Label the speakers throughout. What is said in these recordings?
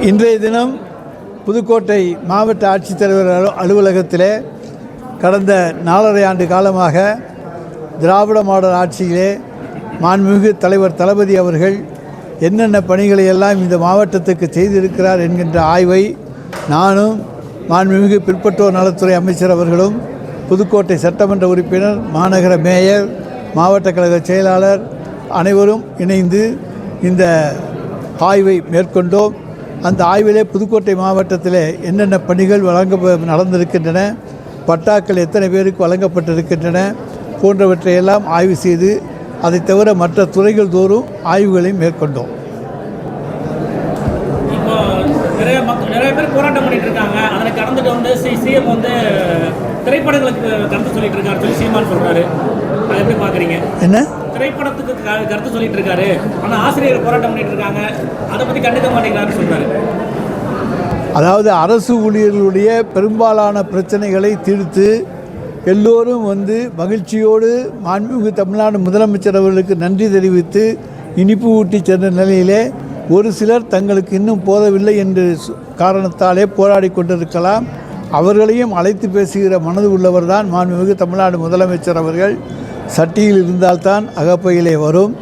Speaker 1: இன்றைய தினம் புதுக்கோட்டை மாவட்ட ஆட்சித்தலைவர் அலு- அலுவலகத்திலே கடந்த நாலரை ஆண்டு காலமாக திராவிட மாடல் ஆட்சியிலே மாண்புமிகு தலைவர் தளபதி அவர்கள் என்னென்ன பணிகளை எல்லாம் இந்த மாவட்டத்துக்கு செய்திருக்கிறார் என்கின்ற ஆய்வை நானும் மாண்புமிகு பிற்பட்டோர் நலத்துறை அமைச்சர் அவர்களும் புதுக்கோட்டை சட்டமன்ற உறுப்பினர் மாநகர மேயர் மாவட்ட கழக செயலாளர் அனைவரும் இணைந்து இந்த ஆய்வை மேற்கொண்டோம். அந்த ஆய்விலே புதுக்கோட்டை மாவட்டத்தில் என்னென்ன பணிகள் வழங்க நடந்திருக்கின்றன பட்டாக்கள் எத்தனை பேருக்கு வழங்கப்பட்டிருக்கின்றன போன்றவற்றையெல்லாம் ஆய்வு செய்து அதை தவிர மற்ற துறைகள் தோறும் ஆய்வுகளையும் மேற்கொண்டோம்.
Speaker 2: இப்போ நிறைய பேர் போராட்டம் பண்ணிட்டு இருக்காங்க. அதில் கடந்துட்டு வந்து சி சிஎம் வந்து திரைப்படங்களுக்கு கருத்து சொல்லிட்டு இருக்காரு சொல்லி சீமான் சொல்றாரு. எப்படி
Speaker 1: என்ன?
Speaker 2: திரைப்படத்துக்கு கருத்து சொல்லிட்டு இருக்காரு ஆனால் ஆசிரியர் போராட்டம் பண்ணிட்டு இருக்காங்க அதை பற்றி கண்டுக்க மாட்டேங்கிறாருன்னு சொல்றாரு.
Speaker 1: அதாவது அரசு ஊழியர்களுடைய பெரும்பாலான பிரச்சனைகளை தீர்த்து எல்லோரும் வந்து மகிழ்ச்சியோடு மாண்புமிகு தமிழ்நாடு முதலமைச்சர் அவர்களுக்கு நன்றி தெரிவித்து இனிப்பு ஊட்டி சென்ற நிலையிலே ஒரு சிலர் தங்களுக்கு இன்னும் போதவில்லை என்று காரணத்தாலே போராடி கொண்டிருக்கலாம். அவர்களையும் அழைத்து பேசுகிற மனது உள்ளவர் தான் மாண்புமிகு தமிழ்நாடு முதலமைச்சர் அவர்கள். சட்டியில் இருந்தால்தான் அகப்பையிலே வரும்.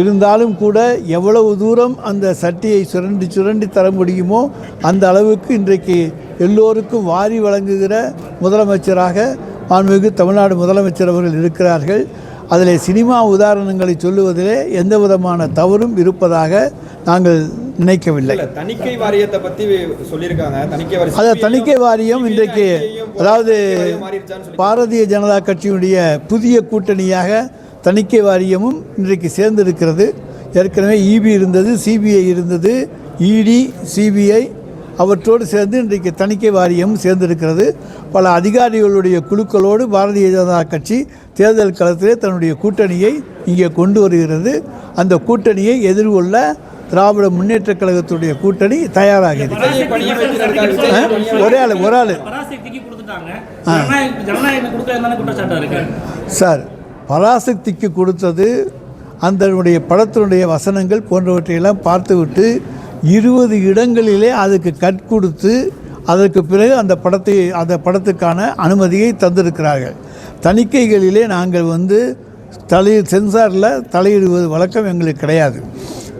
Speaker 1: இருந்தாலும் கூட எவ்வளவு தூரம் அந்த சட்டியை சுரண்டி சுரண்டி தர முடியுமோ அந்த அளவுக்கு இன்றைக்கு எல்லோருக்கும் வாரி வழங்குகிற முதலமைச்சராக மாண்புமிகு தமிழ்நாடு முதலமைச்சர் அவர்கள் இருக்கிறார்கள். அதில் சினிமா உதாரணங்களை சொல்லுவதிலே எந்த விதமான தவறும் இருப்பதாக நாங்கள் நினைக்கவில்லை.
Speaker 3: தணிக்கை வாரியத்தை பத்தி சொல்லியிருக்காங்க.
Speaker 1: அந்த தணிக்கை வாரியம் இன்றைக்கு அதாவது பாரதிய ஜனதா கட்சியினுடைய புதிய கூட்டணியாக தணிக்கை வாரியமும் இன்றைக்கு சேர்ந்திருக்கிறது. ஏற்கனவே இபி இருந்தது சிபிஐ இருந்தது இடி சிபிஐ அவற்றோடு சேர்ந்து இன்றைக்கு தணிக்கை வாரியம் சேர்ந்திருக்கிறது. பல அதிகாரிகளுடைய குழுக்களோடு பாரதிய ஜனதா கட்சி தேர்தல் களத்திலே தன்னுடைய கூட்டணியை இங்கே கொண்டு வருகிறது. அந்த கூட்டணியை எதிர்கொள்ள திராவிட முன்னேற்றக் கழகத்துடைய கூட்டணி தயாராக? ஒரே ஆள் ஒரு ஆள். சார் பராசக்திக்கு கொடுத்தது அதனுடைய படத்தினுடைய வசனங்கள் போன்றவற்றையெல்லாம் பார்த்துவிட்டு இருபது இடங்களிலே அதுக்கு கட் கொடுத்து அதற்கு பிறகு அந்த படத்தை அந்த படத்துக்கான அனுமதியை தந்திருக்கிறார்கள். தணிக்கைகளிலே நாங்கள் வந்து தலை சென்சாரில் தலையிடுவது வழக்கம் எங்களுக்கு கிடையாது.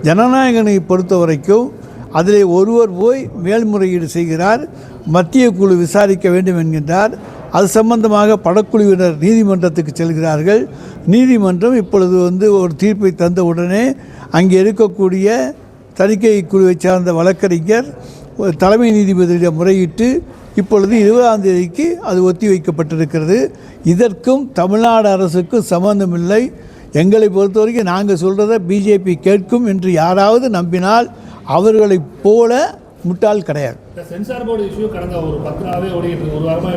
Speaker 1: ஜனநாயகனை பொறுத்த வரைக்கும் அதிலே ஒருவர் போய் மேல்முறையீடு செய்கிறார் மத்திய குழு விசாரிக்க வேண்டும் என்கின்றார். அது சம்பந்தமாக படக்குழுவினர் நீதிமன்றத்துக்கு செல்கிறார்கள். நீதிமன்றம் இப்பொழுது வந்து ஒரு தீர்ப்பை தந்த உடனே அங்கே இருக்கக்கூடிய தணிக்கை குழுவை சார்ந்த வழக்கறிஞர் தலைமை நீதிபதியிடம் முறையிட்டு இப்பொழுது இருபதாம் தேதிக்கு அது ஒத்தி வைக்கப்பட்டிருக்கிறது. இதற்கும் தமிழ்நாடு அரசுக்கும் சம்பந்தமில்லை. எங்களை பொறுத்தவரைக்கும் நாங்கள் சொல்கிறத பிஜேபி கேட்கும் என்று யாராவது நம்பினால் அவர்களைப் போல முட்டால் கிடையாது.
Speaker 4: சென்சார் போர்டு இஷ்யூ கடந்த ஒரு பத்து நாளாவே ஓடிட்டு இருக்கு. ஒரு வாரமே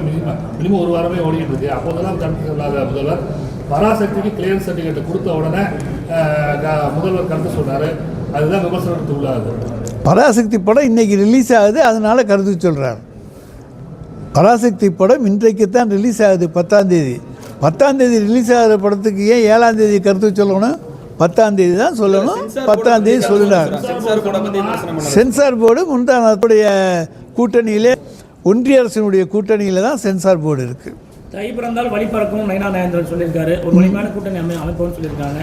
Speaker 4: மினிமம் ஒரு வாரமே ஓடிட்டு இருக்கு. அப்போதெல்லாம் கருத்து சொல்லாத முதல்வர். பராசக்திக்கு கிளியர் சர்டிஃபிகேட் கொடுத்த உடனே முதல்வர் கருத்து சொன்னார். அதுதான் விமர்சனத்துக்கு உள்ளாது
Speaker 1: பராசக்தி படம் இன்னைக்கு ரிலீஸ் ஆகுது அதனால் கருத்து சொல்கிறார் பராசக்தி படம் இன்றைக்கு தான் ரிலீஸ் ஆகுது பத்தாம் தேதி. பத்தாம் தேதி ரிலீஸ் ஆகிற படத்துக்கு ஏன் ஏழாம் தேதி கருத்து சொல்லணும்? பத்தாம் தேதி தான் சொல்லணும் பத்தாம் தேதி சொல்லினார்
Speaker 3: சென்சார் போர்டை
Speaker 1: முந்தானத்துடைய கூட்டணியிலே ஒன்றிய அரசினுடைய கூட்டணியில் தான் சென்சார் போர்டு இருக்குது
Speaker 2: தை பிறந்தால் வழி பிறக்கும் நயனா நயந்திரன் சொல்லியிருக்காரு. ஒரு வலிமையான கூட்டணி அமை அமைப்போம்னு சொல்லியிருக்காங்க.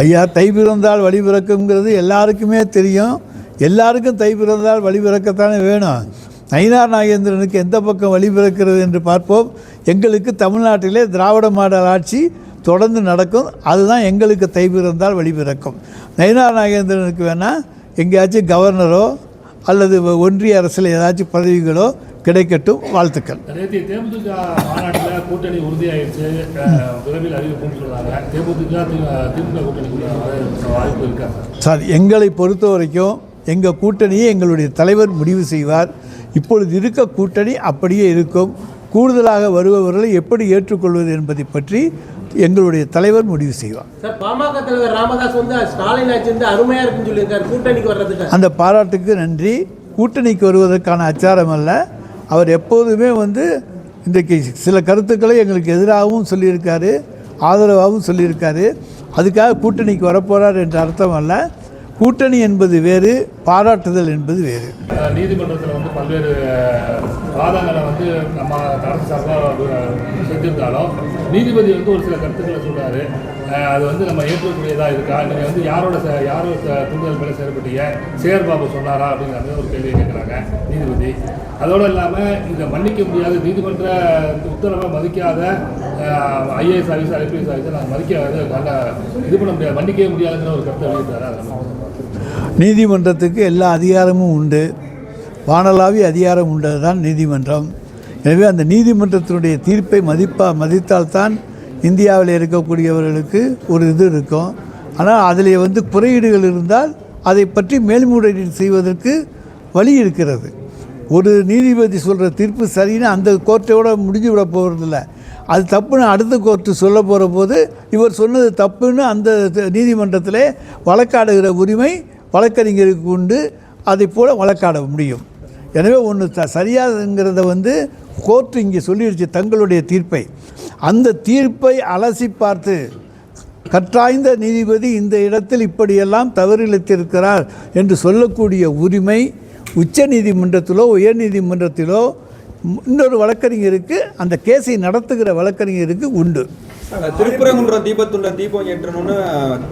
Speaker 1: ஐயா தை பிறந்தால் வழி பிறக்குங்கிறது எல்லாருக்குமே தெரியும். எல்லாருக்கும் தை பிறந்தால் வழி பிறக்கத்தானே வேணும். நயினார் நாகேந்திரனுக்கு எந்த பக்கம் வழி பிறக்கிறது என்று பார்ப்போம். எங்களுக்கு தமிழ்நாட்டிலே திராவிட மாடல் ஆட்சி தொடர்ந்து நடக்கும். அதுதான் எங்களுக்கு தை பிறந்தால் வழி பிறக்கும். நயினார் நாகேந்திரனுக்கு வேணால் எங்கேயாச்சும் கவர்னரோ அல்லது ஒன்றிய அரசில் ஏதாச்சும் பதவிகளோ கிடைக்கட்டும் வாழ்த்துக்கள்.
Speaker 4: நேற்று தேமுதிக மாநாட்டில் கூட்டணி உறுதியாயிருச்சு. அஹ், விரைவில் அறிவிப்புன்னு தேமுதிக திமுக இருக்கா
Speaker 1: சார்? எங்களை பொறுத்த வரைக்கும் எங்கள் கூட்டணியை எங்களுடைய தலைவர் முடிவு செய்வார். இப்பொழுது இருக்க கூட்டணி அப்படியே இருக்கும். கூடுதலாக வருபவர்களை எப்படி ஏற்றுக்கொள்வது என்பதை பற்றி எங்களுடைய தலைவர் முடிவு செய்வார்.
Speaker 5: சார் பாமக தலைவர் ராமதாஸ் வந்து ஸ்டாலின் ஆட்சி வந்து அருமையா இருக்குன்னு சொல்லியிருக்காரு கூட்டணிக்கு வர்றதுக்கு.
Speaker 1: அந்த பாராட்டுக்கு நன்றி. கூட்டணிக்கு வருவதற்கான அச்சாரம் அல்ல. அவர் எப்போதுமே வந்து இன்றைக்கு சில கருத்துக்களை எங்களுக்கு எதிராகவும் சொல்லியிருக்காரு ஆதரவாகவும் சொல்லியிருக்காரு. அதுக்காக கூட்டணிக்கு வரப்போகிறார் என்ற அர்த்தம் அல்ல. கூட்டணி என்பது வேறு பாராட்டுதல் என்பது வேறு.
Speaker 4: நீதிமன்றத்தில் வந்து பல்வேறு வாதங்களை வந்து நம்ம அரசு சார்பாக செஞ்சிருந்தாலும் நீதிபதி வந்து ஒரு சில கருத்துக்களை சொல்றாரு. அஹ், அது வந்து நம்ம ஏற்கக்கூடியதாக இருக்கா? நீங்கள் வந்து யாரோட ச- யாரோ ச- தூண்டுதல் மேலே செயல்பட்டீங்க? சேகர் பாபு சொன்னாரா? அப்படிங்கிற ஒரு கேள்வி கேட்குறாங்க நீதிபதி. அதோடு இல்லாமல் இந்த மன்னிக்க முடியாத. நீதிமன்ற உத்தரவை மதிக்காத ஐஏஎஸ் ஆஃபீஸ் ஐபிஎஸ் ஆஃபீஸர் நாங்கள் மதிக்காது நல்ல இது பண்ண முடியாது. மன்னிக்கவே முடியாதுங்கிற ஒரு கருத்தை வெளியிட்டாரு அதை
Speaker 1: அரசுக்கு எல்லா அதிகாரமும் உண்டு. வானலாவிய அதிகாரம் உண்டது தான் நீதிமன்றம். எனவே அந்த நீதிமன்றத்தினுடைய தீர்ப்பை மதிப்பா மதித்தால்தான் இந்தியாவில் இருக்கக்கூடியவர்களுக்கு ஒரு இது இருக்கும். ஆனால் அதில் வந்து குறையீடுகள் இருந்தால் அதை பற்றி மேல்முறையீடு செய்வதற்கு வழி இருக்கிறது. ஒரு நீதிபதி சொல்கிற தீர்ப்பு சரின்னு அந்த கோர்ட்டோட முடிஞ்சு விட போகிறதில்ல அது தப்புன்னு அடுத்த கோர்ட்டு சொல்ல போகிற போது இவர் சொன்னது தப்புன்னு அந்த நீதிமன்றத்தில் வழக்காடுகிற உரிமை வழக்கறிஞருக்கு உண்டு அதை போல் வழக்காட முடியும். எனவே ஒன்று த சரியாதுங்கிறத வந்து கோர்ட்டு இங்கே சொல்லிடுச்சு தங்களுடைய தீர்ப்பை. அந்த தீர்ப்பை அலசி பார்த்து கற்றாய்ந்த நீதிபதி இந்த இடத்தில் இப்படியெல்லாம் தவறிழைத்திருக்கிறார் என்று சொல்லக்கூடிய உரிமை உச்ச நீதிமன்றத்திலோ உயர் நீதிமன்றத்திலோ இன்னொரு வழக்கறிஞருக்கு அந்த கேஸை நடத்துகிற வழக்கறிஞருக்கு உண்டு.
Speaker 3: திருப்புறங்குன்ற தீபத்துள்ள தீபம் ஏற்றணும்னு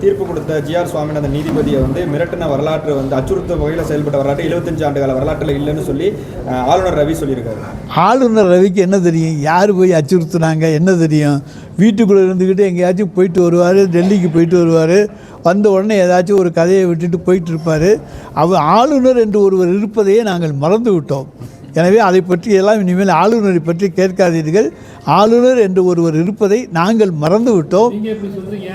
Speaker 3: தீர்ப்பு கொடுத்த ஜிஆர் சுவாமிநாதன் நீதிபதியை வந்து மிரட்டின வரலாற்று வந்து அச்சுறுத்த வகையில் செயல்பட்ட வரலாற்று 75 ஆண்டு கால வரலாற்றில் இல்லைன்னு சொல்லி ஆளுநர் ரவி சொல்லியிருக்காரு.
Speaker 1: ஆளுநர் ரவிக்கு என்ன தெரியும்? யார் போய் அச்சுறுத்துனாங்க? என்ன தெரியும்? வீட்டுக்குள்ளே இருந்துக்கிட்டு எங்கேயாச்சும் போயிட்டு வருவார் டெல்லிக்கு போயிட்டு வருவார். வந்த உடனே ஏதாச்சும் ஒரு கதையை விட்டுட்டு போயிட்டு இருப்பார். அவர் ஆளுநர் என்று ஒருவர் இருப்பதையே நாங்கள் மறந்து விட்டோம் எனவே அதை பற்றி எல்லாம் இனிமேல் ஆளுநரை பற்றி கேட்காதீர்கள். ஆளுநர் என்று ஒருவர் இருப்பதை நாங்கள் மறந்து விட்டோம்
Speaker 4: நீங்க எப்படி சொல்றீங்க.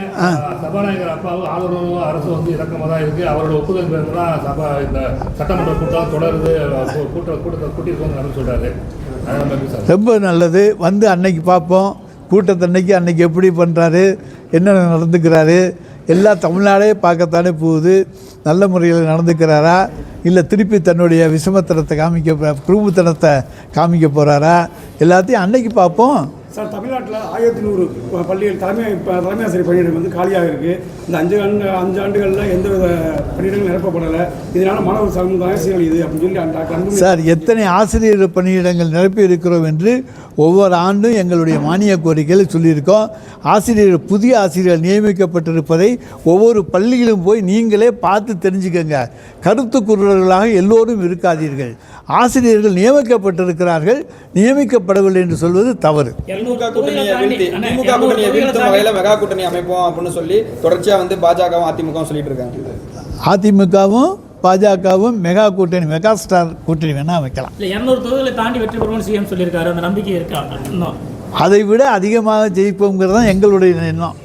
Speaker 4: சபாநாயகர் அப்பாவும் ஆளுநரும் அரசு வந்து இறக்கமாக தான் இருக்கு. அவரோட ஒப்புதல் பேர் தான் சபா இந்த சட்டமன்ற கூட்டம் தொடருது. கூ- கூட்ட கூட்டத்தை கூட்டியிருக்கோங்க சொல்றாரு. அதை நம்ம எப்படி சார்.
Speaker 1: ரொம்ப நல்லது. வந்து அன்னைக்கு பார்ப்போம். கூட்டத்தன்னைக்கு அன்னைக்கு எப்படி பண்ணுறாரு என்ன நடந்துக்கிறாரு? எல்லா தமிழ்நாடே பார்க்கத்தானே போகுது. நல்ல முறையில் நடந்துக்கிறாரா? இல்லை திருப்பி தன்னுடைய விஷமத்தனத்தை காமிக்க குருபுத்தனத்தை காமிக்க போகிறாரா எல்லாத்தையும் அன்னைக்கு பார்ப்போம்.
Speaker 6: சார் தமிழ்நாட்டில் ஆயிரத்தி நூறு பள்ளிகள் தலைமை இப்போ தலைமை ஆசிரியர் பணியிடம் வந்து காலியாக இருக்குது இந்த அஞ்சு ஆண்டு அஞ்சு ஆண்டுகளில் எந்த வித பணியிடங்கள் நிரப்பப்படலை. இதனால் மாணவர் சமுதாயம் சீரழியுது அப்படின்னு சொல்லி அந்த டாக்டர்
Speaker 1: சார் எத்தனை ஆசிரியர் பணியிடங்கள் நிரப்பி இருக்கிறோம் என்று ஒவ்வொரு ஆண்டும் எங்களுடைய மானிய கோரிக்கைகளை சொல்லியிருக்கோம். ஆசிரியர் புதிய ஆசிரியர் நியமிக்கப்பட்டிருப்பதை ஒவ்வொரு பள்ளியிலும் போய் நீங்களே பார்த்து தெரிஞ்சுக்கங்க. கருத்து குரல்களாக எல்லோரும் இருக்காதீர்கள். ஆசிரியர்கள் நியமிக்கப்பட்டிருக்கிறார்கள் நியமிக்கப்படவில்லை என்று சொல்வது தவறு.
Speaker 3: திமுக கூட்டணியை வீழ்த்தி திமுக கூட்டணியை வீழ்த்தும் வகையில் மெகா கூட்டணி அமைப்போம் அப்படின்னு சொல்லி தொடர்ச்சியாக வந்து பாஜகவும் அதிமுகவும் சொல்லிட்டு இருக்காங்க.
Speaker 1: அதிமுகவும் பாஜகவும் மெகா கூட்டணி மெகா ஸ்டார் கூட்டணி வேணால் வைக்கலாம்.
Speaker 2: இல்லை இரநூறு தொகுதிகளை தாண்டி வெற்றி பெறுவோம்னு சிஎம் சொல்லியிருக்காரு. அந்த நம்பிக்கை இருக்கா?
Speaker 1: அதை விட அதிகமாக ஜெயிப்போங்கிறது தான் எங்களுடைய எண்ணம்.